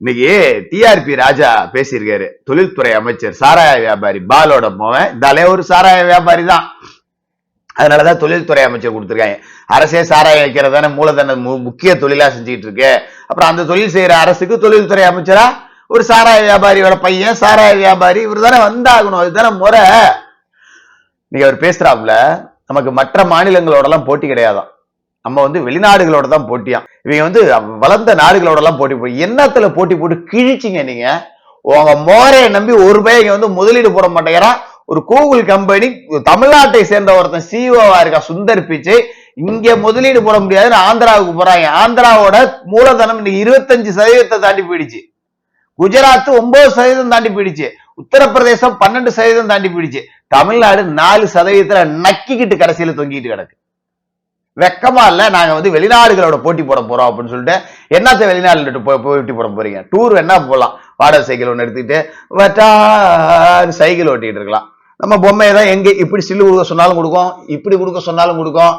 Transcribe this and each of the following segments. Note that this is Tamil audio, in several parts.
இன்னைக்கு டிஆர்பி ராஜா பேசியிருக்காரு. தொழில்துறை அமைச்சர் சாராய வியாபாரி பாலோட மோவன். இந்தாலே ஒரு சாராய வியாபாரி தான். அதனாலதான் தொழில்துறை அமைச்சர் கொடுத்துருக்காங்க. அரசே சாராயம் வைக்கிறது தானே மூலதன முக்கிய தொழிலா செஞ்சுட்டு இருக்கு. அப்புறம் அந்த தொழில் செய்யற அரசுக்கு தொழில்துறை அமைச்சரா? ஒரு சாராய வியாபாரியோட பையன் சாராய வியாபாரி இவர் தானே வந்தாகணும். இதுதானே முறை. நீங்க அவர் பேசுறாப்புல நமக்கு மற்ற மாநிலங்களோட எல்லாம் போட்டி கிடையாதான் நம்ம வந்து வெளிநாடுகளோட தான் போட்டியாம். இவங்க வந்து வளர்ந்த நாடுகளோட எல்லாம் போட்டி போட்டு என்னத்துல போட்டி போட்டு கிழிச்சிங்க நீங்க. உங்க மோரையை நம்பி ஒரு பையன் வந்து முதலீடு போட மாட்டேங்கிறான் ஒரு கூகுள் கம்பெனி தமிழ்நாட்டை சேர்ந்த ஒருத்தன் சிஓவா இருக்கா சுந்தர் பிச்சை. இங்க முதலீடு போட முடியாதுன்னு ஆந்திராவுக்கு போறாங்க. ஆந்திராவோட மூலதனம் இன்னைக்கு இருபத்தஞ்சு சதவீதத்தை தாண்டி போயிடுச்சு. குஜராத் ஒன்பது சதவீதம் தாண்டி போயிடுச்சு. உத்தரப்பிரதேசம் பன்னெண்டு சதவீதம் தாண்டி போயிடுச்சு. தமிழ்நாடு நாலு சதவீதத்துல நக்கிக்கிட்டு கடைசியில தொங்கிட்டு கிடக்கு. வெக்கமா இல்ல நாங்க வந்து வெளிநாடுகளோட போட்டி போட போறோம் அப்படின்னு சொல்லிட்டு என்ன வெளிநாடுல போய் போட்டி போட போறீங்க? டூர் வேணா போகலாம் வாடகை சைக்கிள் ஒன்று எடுத்துக்கிட்டு வட்டா சைக்கிள் ஓட்டிட்டு இருக்கலாம். நம்ம பொம்மையை தான் எங்க இப்படி சில்லு கொடுக்க சொன்னாலும் கொடுக்கும் இப்படி கொடுக்க சொன்னாலும் கொடுக்கும்.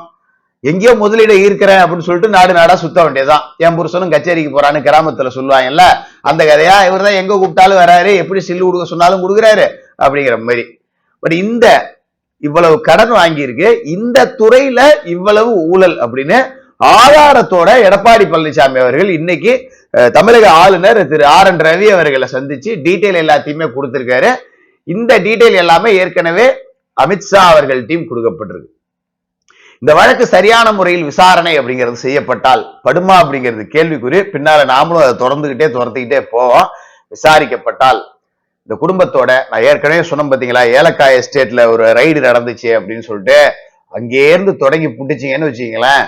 எங்கேயோ முதலீடு ஈர்க்கிறேன் அப்படின்னு சொல்லிட்டு நாடு நாடா சுத்த வேண்டியதான் என் புருஷனும் கச்சேரிக்கு போறான்னு கிராமத்துல சொல்லுவாங்கல்ல அந்த கதையா இவர் தான் எங்க கூப்பிட்டாலும் வராரு எப்படி சில்லு கொடுக்க சொன்னாலும் கொடுக்குறாரு அப்படிங்கிற மாதிரி. பட் இந்த இவ்வளவு கடன் வாங்கியிருக்கு. இந்த துறையில இவ்வளவு ஊழல் அப்படின்னு ஆதாரத்தோட எடப்பாடி பழனிசாமி அவர்கள் இன்னைக்கு தமிழக ஆளுநர் திரு ஆர் என் ரவி அவர்களை சந்திச்சு டீட்டெயில் எல்லாத்தையுமே கொடுத்திருக்காரு. இந்த டீட்டெயில் எல்லாமே ஏற்கனவே அமித்ஷா அவர்கள் டீம் கொடுக்கப்பட்டிருக்கு. இந்த வழக்கு சரியான முறையில் விசாரணை அப்படிங்கிறது செய்யப்பட்டால் படுமா அப்படிங்கிறது கேள்விக்குறி. பின்னால நாமளும் அதை தொடர்ந்துகிட்டே துரத்துக்கிட்டே போவோம். விசாரிக்கப்பட்டால் இந்த குடும்பத்தோட நான் ஏற்கனவே சொன்னேன் பாத்தீங்களா ஏலக்காய் எஸ்டேட்ல ஒரு ரைடு நடந்துச்சு அப்படின்னு சொல்லிட்டு அங்கே இருந்து தொடங்கி புட்டுச்சிங்கன்னு வச்சுக்கீங்களேன்.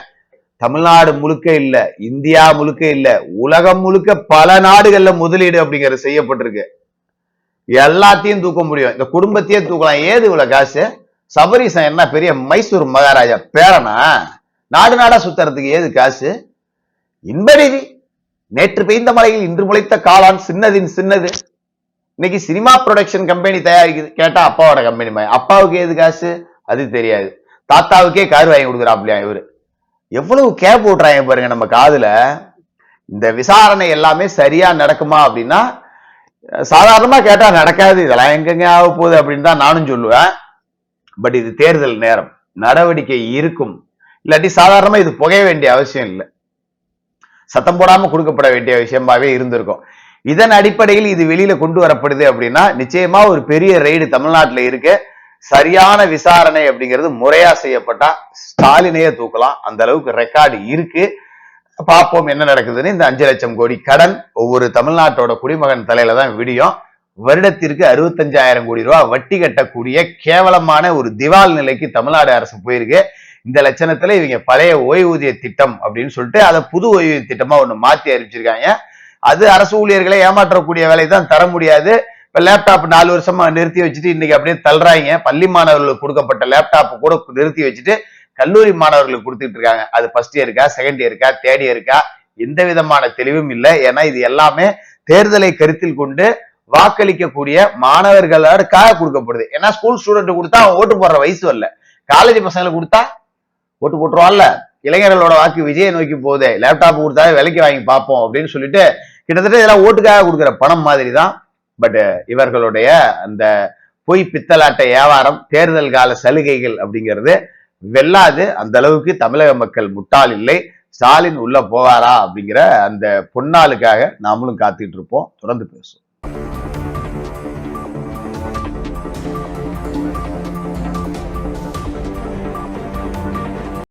தமிழ்நாடு முழுக்க இல்ல இந்தியா முழுக்க இல்ல உலகம் முழுக்க பல நாடுகள்ல முதலீடு அப்படிங்கிறது செய்யப்பட்டிருக்கு. எல்லாத்தையும் தூக்க முடியும். இந்த குடும்பத்தையே தூக்கலாம். ஏது இவ்வளவு காசு? சபரிசன் என்ன பெரிய மைசூர் மகாராஜா பேரனா? நாடு நாடா சுத்துறதுக்கு ஏது காசு? இன்பநிதி. நேற்று பெய்ந்த மலையில் இன்று முளைத்த காளான் சின்னதின் சின்னது. இன்னைக்கு சினிமா ப்ரொடக்ஷன் கம்பெனி தயாரிக்குது. கேட்டா அப்பாவோட கம்பெனி அப்பாவுக்கு எது காசு? அது தெரியாது. தாத்தாவுக்கே கார் வாங்கி கொடுக்குறாப்லையா இவரு? எவ்வளவு கேப் ஓட்டுறாங்க பாருங்க நம்ம காதுல. இந்த விசாரணை எல்லாமே சரியா நடக்குமா அப்படின்னா சாதாரணமா கேட்டா நடக்காது. இதெல்லாம் எங்கெங்க ஆக போகுது அப்படின்னு தான் நானும் சொல்லுவேன். பட் இது தேர்தல் நேரம். நடவடிக்கை இருக்கும். இல்லாட்டி சாதாரணமா இது புகைய வேண்டிய அவசியம் இல்லை. சத்தம் போடாம கொடுக்கப்பட வேண்டிய விஷயமாவே இருந்திருக்கும். இதன் அடிப்படையில் இது வெளியில கொண்டு வரப்படுது அப்படின்னா நிச்சயமா ஒரு பெரிய ரெய்டு தமிழ்நாட்டில் இருக்கு. சரியான விசாரணை அப்படிங்கிறது முறையா செய்யப்பட்டா ஸ்டாலினையே தூக்கலாம். அந்த அளவுக்கு ரெக்கார்டு இருக்கு. பார்ப்போம் என்ன நடக்குதுன்னு. இந்த அஞ்சு லட்சம் கோடி கடன் ஒவ்வொரு தமிழ்நாட்டோட குடிமகன் தலையில தான் விடியும். வருடத்திற்கு அறுபத்தஞ்சாயிரம் கோடி ரூபாய் வட்டி கட்டக்கூடிய கேவலமான ஒரு திவால் நிலைக்கு தமிழ்நாடு அரசு போயிருக்கு. இந்த லட்சணத்துல இவங்க பழைய ஓய்வூதிய திட்டம் அப்படின்னு சொல்லிட்டு அதை புது ஓய்வூதிய திட்டமா ஒன்று மாத்தி அறிவிச்சிருக்காங்க. அது அரசு ஊழியர்களை ஏமாற்றக்கூடிய வேலை தான் தர முடியாது. இப்ப லேப்டாப் நாலு வருஷமா நிறுத்தி வச்சுட்டு இன்னைக்கு அப்படியே தள்ளுறாங்க. பள்ளி மாணவர்களுக்கு கொடுக்கப்பட்ட லேப்டாப் கூட நிறுத்தி வச்சுட்டு கல்லூரி மாணவர்களுக்கு கொடுத்துட்டு இருக்காங்க. அது ஃபர்ஸ்ட் இயருக்கா செகண்ட் இயருக்கா தேர்ட் இயருக்கா எந்த விதமான தெளிவும் இல்லை. ஏன்னா இது எல்லாமே தேர்தலை கருத்தில் கொண்டு வாக்களிக்கக்கூடிய மாணவர்களுக்காக கொடுக்கப்படுது. ஏன்னா ஸ்கூல் ஸ்டூடெண்ட் கொடுத்தா அவன் ஓட்டு போடுற வயசு வரல. காலேஜ் பசங்களுக்கு கொடுத்தா ஓட்டு போட்டுருவான்ல. இளைஞர்களோட வாக்கு விஜயை நோக்கி போகுதே. லேப்டாப் கொடுத்தா விலைக்கு வாங்கி பார்ப்போம் அப்படின்னு சொல்லிட்டு கிட்டத்தட்ட இதெல்லாம் ஓட்டுக்காக கொடுக்குற பணம் மாதிரி தான் பட் இவர்களுடைய அந்த பொய் பித்தலாட்ட வியாபாரம் தேர்தல் கால சலுகைகள் அப்படிங்கிறது வெல்லாது அந்த அளவுக்கு தமிழக மக்கள் முட்டாள் இல்லை. ஸ்டாலின் உள்ள போவாரா அப்படிங்கிற அந்த பொன்னாளுக்காக நாமளும் காத்துட்டு இருப்போம். தொடர்ந்து பேசுவோம்.